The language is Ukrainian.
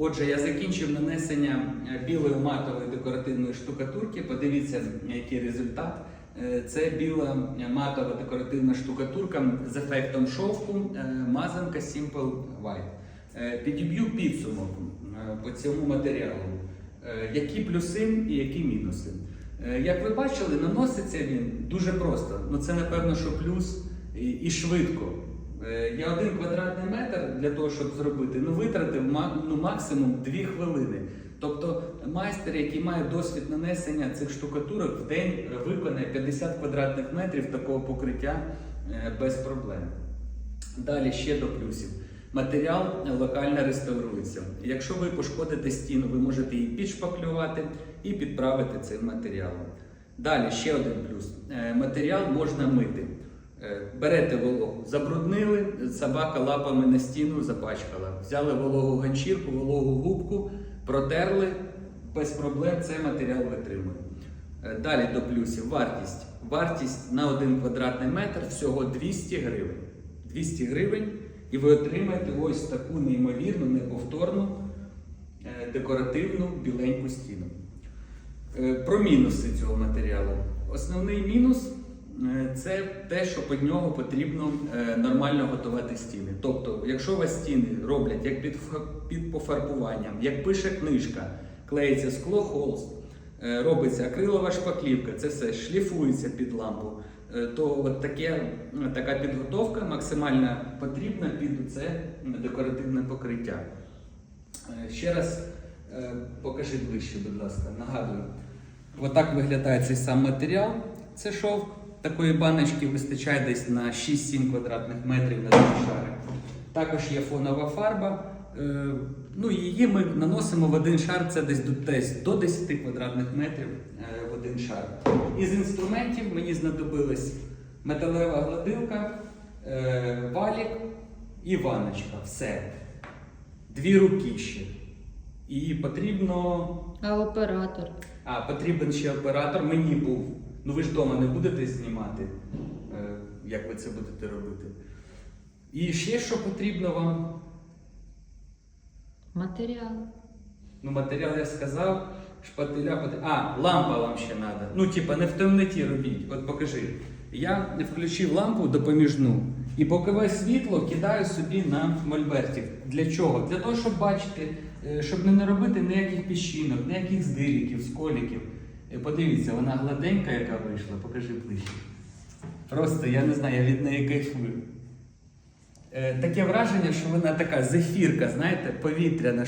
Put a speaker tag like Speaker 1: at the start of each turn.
Speaker 1: Отже, я закінчив нанесення е, білої матової декоративної штукатурки. Подивіться, який результат. Е, Це біла е, матова декоративна штукатурка з ефектом шовку мазанка Simple White. Підіб'ю підсумок по цьому матеріалу. Які плюси і які мінуси. Як ви бачили, наноситься він дуже просто. Ну це напевно, що плюс і швидко. Е, Я один квадратний метр для того, щоб зробити, ну витратив ну, максимум 2 хвилини. Тобто майстер, який має досвід нанесення цих штукатурок, в день виконає 50 квадратних метрів такого покриття е, без проблем. Далі ще до плюсів. Матеріал локально реставрується. Якщо ви пошкодите стіну, ви можете її підшпаклювати і підправити цим матеріалом. Далі ще один плюс. Е, Матеріал можна мити. Е, Берете вологу, забруднили, собака лапами на стіну запачкала. Взяли вологу ганчірку, вологу губку, протерли, без проблем цей матеріал витримує. Е, Далі до плюсів. Вартість. Вартість на 1 квадратний метр всього 200 гривень. 200 гривень, і ви отримаєте ось таку неймовірну, неповторну, е, декоративну біленьку стіну. Про мінуси цього матеріалу. Основний мінус це те, що під нього потрібно е, нормально готувати стіни. Тобто, якщо у вас стіни роблять як під, під пофарбуванням, як пише книжка, клеїться скло холст, е, робиться акрилова шпаклівка, це все шліфується під лампу, е, то от таке, е, така підготовка максимально потрібна під це декоративне покриття. Е, Ще раз е, покажи ближче, будь ласка, нагадую. Отак виглядає цей сам матеріал. Це шовк. Такої баночки вистачає десь на 6-7 квадратних метрів на два шари. Також є фонова фарба. Е, Ну, її ми наносимо в один шар, це десь до, десь до 10 квадратних метрів е, в один шар. Із інструментів мені знадобилась металева гладилка, е, валік і ваночка. Все. Дві руки ще. І потрібно.
Speaker 2: А оператор?
Speaker 1: А, потрібен ще оператор. Мені був. Ну ви ж вдома не будете знімати, е, як ви це будете робити. І ще що потрібно вам?
Speaker 2: Матеріал.
Speaker 1: Ну, матеріал я сказав, шпателя. А, лампа вам ще треба. Ну, типа, не в темноті робіть. От покажи. Я включив лампу допоміжну і бокове світло кидаю собі на мольбертик. Для чого? Для того, щоб бачити, е, щоб не наробити ніяких піщинок, ніяких здиріків, сколіків. Подивіться, вона гладенька, яка вийшла, покажи ближче. Просто я не знаю, я від неї кайфую. Е, Таке враження, що вона така зефірка, знаєте, повітряна